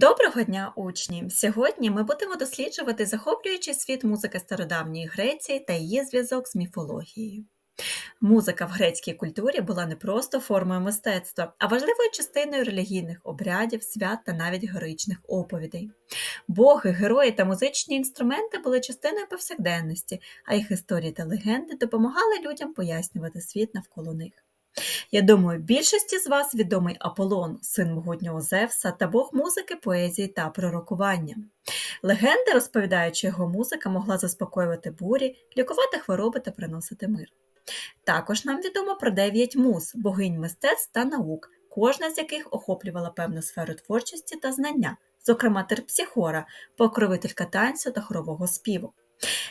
Доброго дня, учні! Сьогодні ми будемо досліджувати захоплюючий світ музики стародавньої Греції та її зв'язок з міфологією. Музика в грецькій культурі була не просто формою мистецтва, а важливою частиною релігійних обрядів, свят та навіть героїчних оповідей. Боги, герої та музичні інструменти були частиною повсякденності, а їх історії та легенди допомагали людям пояснювати світ навколо них. Я думаю, більшості з вас відомий Аполлон, син могутнього Зевса та бог музики, поезії та пророкування. Легенди розповідають, що його музика могла заспокоювати бурі, лікувати хвороби та приносити мир. Також нам відомо про дев'ять муз, богинь мистецтв та наук, кожна з яких охоплювала певну сферу творчості та знання, зокрема терпсіхора, покровителька танцю та хорового співу.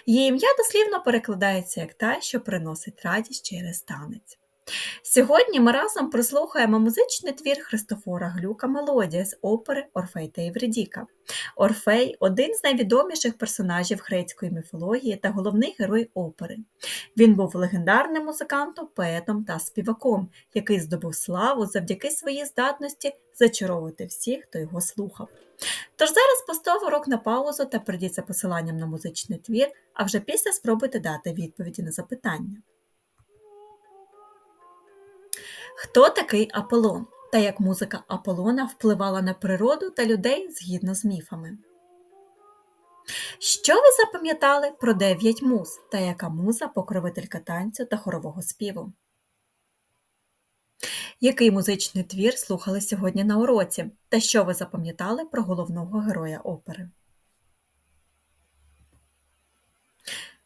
Її ім'я дослівно перекладається як та, що приносить радість через танець. Сьогодні ми разом прослухаємо музичний твір Христофора Глюка Мелодія з опери Орфей та Євредіка. Орфей один з найвідоміших персонажів грецької міфології та головний герой опери. Він був легендарним музикантом, поетом та співаком, який здобув славу завдяки своїй здатності зачаровувати всіх, хто його слухав. Тож зараз постав урок на паузу та прийдіть за посиланням на музичний твір, а вже після спробуйте дати відповіді на запитання. Хто такий Аполлон та як музика Аполлона впливала на природу та людей згідно з міфами? Що ви запам'ятали про дев'ять муз та яка муза покровителька танцю та хорового співу? Який музичний твір слухали сьогодні на уроці? Та що ви запам'ятали про головного героя опери?